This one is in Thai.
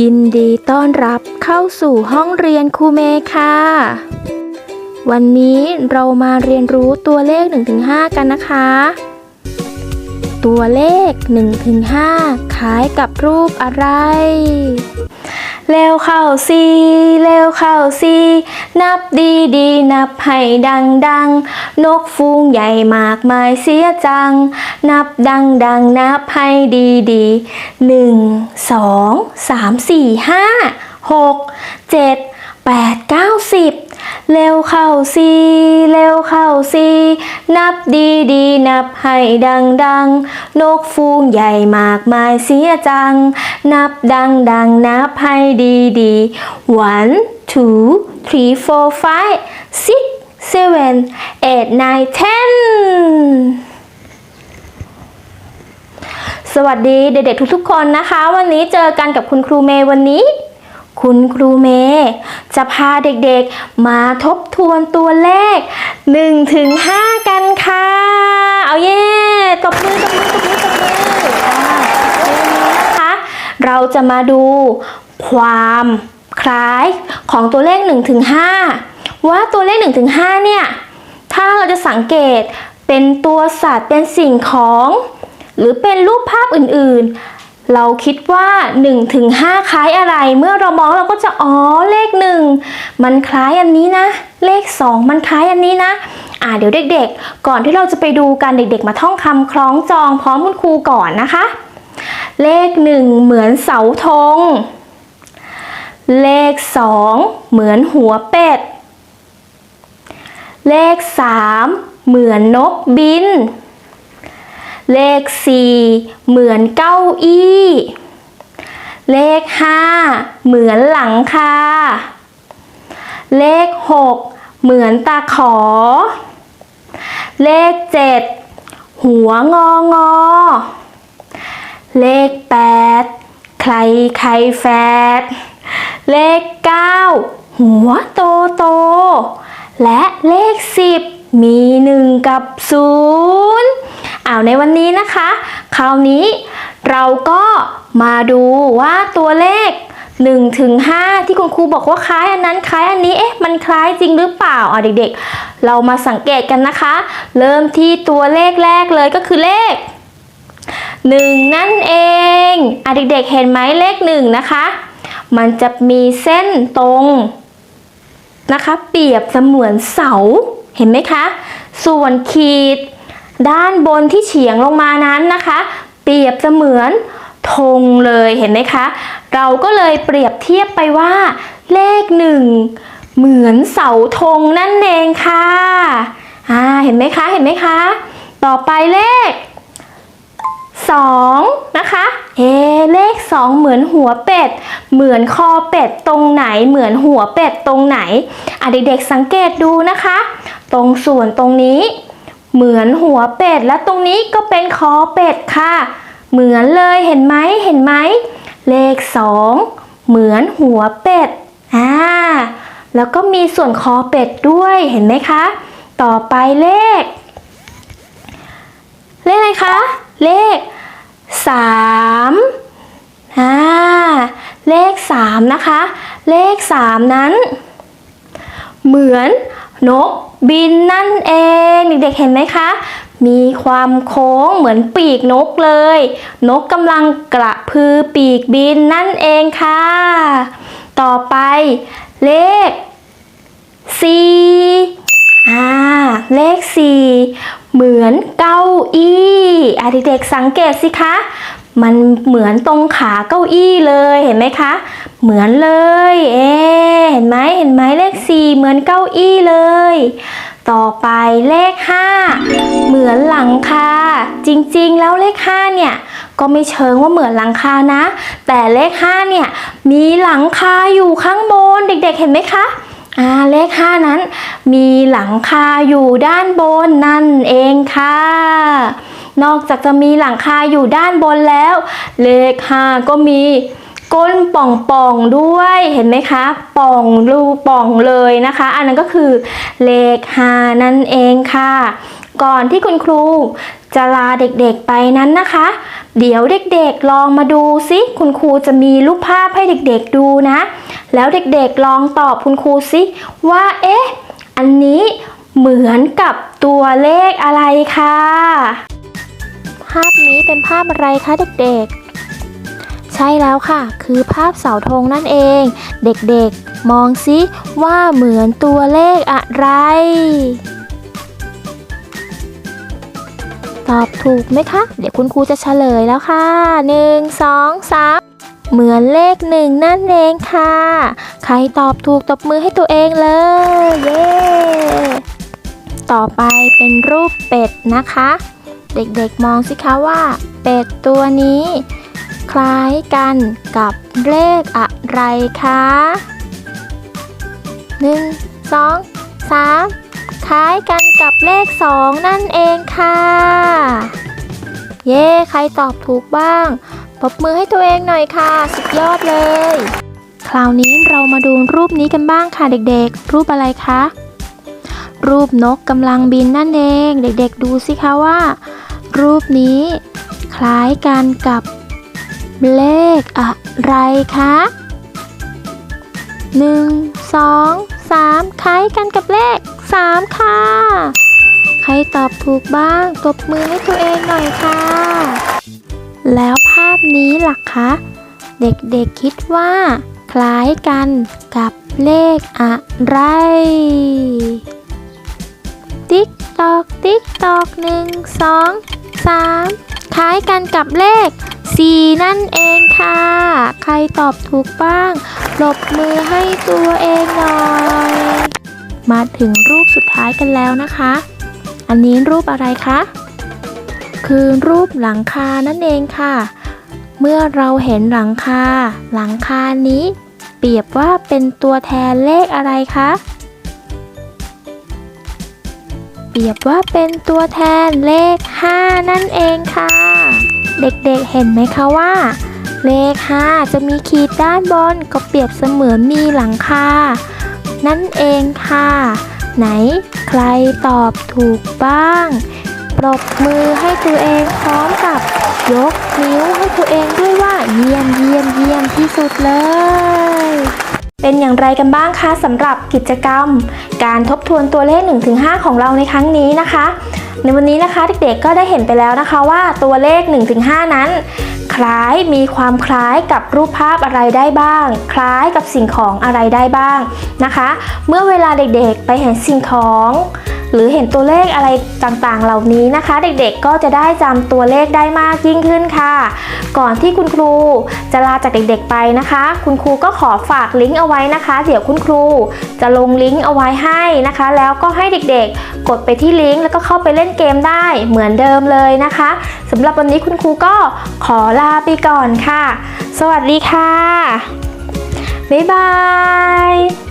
ยินดีต้อนรับเข้าสู่ห้องเรียนครูเมค่ะ วันนี้เรามาเรียนรู้ตัวเลข 1-5 กันนะคะ ตัวเลข 1-5 คล้ายกับรูปอะไร เร็วเข้าสิเร็วเข้าสินับดีดีนับให้ดังดังนกฟูงใหญ่มากมายเสียจัง นับดังดังนับให้ดีดีหนึ่งสองสามสี่ห้าหกเจ็ดแปดเก้าสิบ เร็วเข้าสิเร็วเข้าสินับดีดีนับให้ดังดังนกฟูงใหญ่มากมายเสียจัง นับดังดังนับให้ดีดี one two three four five six seven eight nine ten สวัสดีเด็กๆทุกๆคนนะคะ วันนี้เจอกันกับคุณครูเมย์วันนี้ คุณครูเมย์จะพาเด็กๆ มาทบทวนตัวเลข 1 ถึง 5 กันค่ะ เอาเย่ตบมือตบมือตบมือตบมืออ่าวันนี้นะคะเราจะมาดูความคล้ายของตัวเลข1ถึง5ว่าตัวเลข1ถึง5เนี่ย ถ้าเราจะสังเกตเป็นตัวสัตว์เป็นสิ่งของ หรือเป็นรูปภาพอื่นๆ เราคิดว่า1ถึง5คล้ายอะไร เมื่อเรามองเราก็จะอ๋อเลข 1 มันคล้ายอันนี้นะ เลข 2 มันคล้ายอันนี้นะอ่าเดี๋ยวเด็กๆ ก่อนที่เราจะไปดูกันเด็ก ๆ มาท่องคำคล้องจองพร้อมคุณครูก่อนนะคะ เลข 1 เหมือนเสาธง เลข 2 เหมือนหัวเป็ด เลข 3 เหมือนนกบิน เลข 4 เหมือนเก้าอี้ เลข 5 เหมือนหลังคา เลข 6 เหมือนตาขอ เลข 7 หัวงองอ เลข 8 ใครใครแฟด เลข 9 หัวโตโต และเลข 10 มี 1 กับ 0 อ้าวในวันนี้นะคะ คราวนี้เราก็มาดูว่าตัวเลข1ถึง5ที่คุณครูบอกว่าคล้ายอันนั้นคล้ายอันนี้เอ๊ะมันคล้ายจริงหรือเปล่าอะเด็กๆ เรามาสังเกตกันนะคะ เริ่มที่ตัวเลขแรกเลยก็คือเลข 1 นั่นเองอะเด็กๆ เห็นไหมเลข1นะคะ มันจะมีเส้นตรงนะคะ เปรียบเสมือนเสาเห็นไหมคะ ส่วนขีด ด้านบนที่เฉียงลงมานั้นนะคะ เปรียบเสมือนธงเลยเห็นไหมคะ เราก็เลยเปรียบเทียบไปว่า เลขหนึ่งเหมือนเสาธงนั่นเองค่ะอ่าเห็นไหมคะ เห็นไหมคะ ต่อไปเลขสองนะคะ เอ เลขสองเหมือนหัวเป็ด เหมือนคอเป็ดตรงไหน เหมือนหัวเป็ดตรงไหน อะเด็กๆสังเกตดูนะคะ ตรงส่วนตรงนี้ เหมือนหัวเป็ดและตรงนี้ก็เป็นคอเป็ดค่ะ เหมือนเลยเห็นไหมเห็นไหม เลขสองเหมือนหัวเป็ดอ่าแล้วก็มีส่วนคอเป็ดด้วยเห็นไหมคะ ต่อไปเลข เลขอะไรคะ เลขสามอ่าเลขสามนะคะ เลขสามนั้น เหมือน นกบินนั่นเองเด็กๆเห็นไหมคะ มีความโค้งเหมือนปีกนกเลย นกกำลังกระพือปีกบินนั่นเองค่ะ ต่อไปเลขสี่อ่าเลขสี่เหมือนเก้าอี้อะเด็กๆสังเกตสิคะ มันเหมือนตรงขาเก้าอี้เลยเห็นไหมคะ เหมือนเลย เอ๊เห็นไหมเห็นไหมเลขสี่เหมือนเก้าอี้เลย ต่อไปเลขห้าเหมือนหลังคาจริงๆ แล้วเลขห้าเนี่ยก็ไม่เชิงว่าเหมือนหลังคานะ แต่เลขห้าเนี่ยมีหลังคาอยู่ข้างบนเด็กๆ เห็นไหมคะอ่าเลข 5 นั้น มีหลังคาอยู่ด้านบนนั่นเองค่ะ นอกจากจะมีหลังคาอยู่ด้านบนแล้ว เลข 5 ก็มีก้นป่องๆด้วยเห็นไหมคะ ป่องรูป่องเลยนะคะ อันนั้นก็คือเลข 5 นั่นเองค่ะ ก่อนที่คุณครูจะลาเด็กๆไปนั้นนะคะ เดี๋ยวเด็กๆลองมาดูซิคุณครูจะมีรูปภาพให้เด็กๆดูนะ แล้วเด็กๆลองตอบคุณครูซิว่าเอ๊ะ อันนี้เหมือนกับตัวเลขอะไรคะภาพนี้เป็นภาพอะไรคะเด็กๆ ใช่แล้วค่ะ คือภาพเสาธงนั่นเอง เด็กๆ มองซิว่าเหมือนตัวเลขอะไร ตอบถูกไหมคะ เดี๋ยวคุณครูจะเฉลยแล้วค่ะหนึ่งสองสามเหมือนเลขหนึ่งนั่นเองค่ะ ใครตอบถูกตบมือให้ตัวเองเลย เย้ ต่อไปเป็นรูปเป็ดนะคะ เด็กๆมองสิคะว่า เป็ดตัวนี้ คล้ายกันกับเลขอะไรคะหนึ่งสองสามคล้ายกันกับเลขสองนั่นเองค่ะ เย้ ใครตอบถูกบ้างปรบมือให้ตัวเองหน่อยค่ะ สุดยอดเลย คราวนี้เรามาดูรูปนี้กันบ้างค่ะเด็กๆ รูปอะไรคะ รูปนกกำลังบินนั่นเอง เด็กๆ ดูสิคะว่า รูปนี้ คล้ายกันกับเลขอะไรคะหนึ่งสองสามคล้ายกันกับเลขสามค่ะ ใครตอบถูกบ้างตบมือให้ตัวเองหน่อยค่ะ แล้วภาพนี้ล่ะคะ เด็กๆคิดว่า คล้ายกันกับเลขอะไร ติ๊กตอก ติ๊กตอกหนึ่งสอง สามคล้ายกันกับเลขสี่นั่นเองค่ะ ใครตอบถูกบ้างปรบมือให้ตัวเองหน่อย มาถึงรูปสุดท้ายกันแล้วนะคะ อันนี้รูปอะไรคะ คือรูปหลังคานั่นเองค่ะ เมื่อเราเห็นหลังคา หลังคานี้ เปรียบว่าเป็นตัวแทนเลขอะไรคะ ปรียบว่าเป็นตัวแทนเลข 5 นั่นเองค่ะ เด็กๆเห็นไหมคะว่า เลข 5 จะมีขีดด้านบนก็เปรียบเสมือนมีหลังคา นั่นเองค่ะ ไหนใครตอบถูกบ้างปรบมือให้ตัวเองพร้อมกับ ยกนิ้วให้ตัวเองด้วยว่าเยี่ยมเยี่ยมเยี่ยมที่สุดเลย เป็นอย่างไรกันบ้างคะสำหรับกิจกรรม การทบทวนตัวเลข 1-5 ของเราในครั้งนี้นะคะ ในวันนี้นะคะเด็กๆก็ได้เห็นไปแล้วนะคะว่าตัวเลข 1-5 นั้น คล้ายมีความคล้ายกับรูปภาพอะไรได้บ้าง คล้ายกับสิ่งของอะไรได้บ้างนะคะ เมื่อเวลาเด็กๆไปเห็นสิ่งของ หรือเห็นตัวเลขอะไรต่างๆ เหล่านี้นะคะ เด็กๆก็จะได้จำตัวเลขได้มากยิ่งขึ้นค่ะ ก่อนที่คุณครูจะลาจากเด็กๆไปนะคะ คุณครูก็ขอฝากลิงก์เอาไว้นะคะ เดี๋ยวคุณครูจะลงลิงก์เอาไว้ให้นะคะ แล้วก็ให้เด็กๆ กดไปที่ลิงก์แล้วก็เข้าไปเล่นเกมได้เหมือนเดิมเลยนะคะสำหรับวันนี้คุณครูก็ขอลาไปก่อนค่ะ สวัสดีค่ะ บ๊ายบาย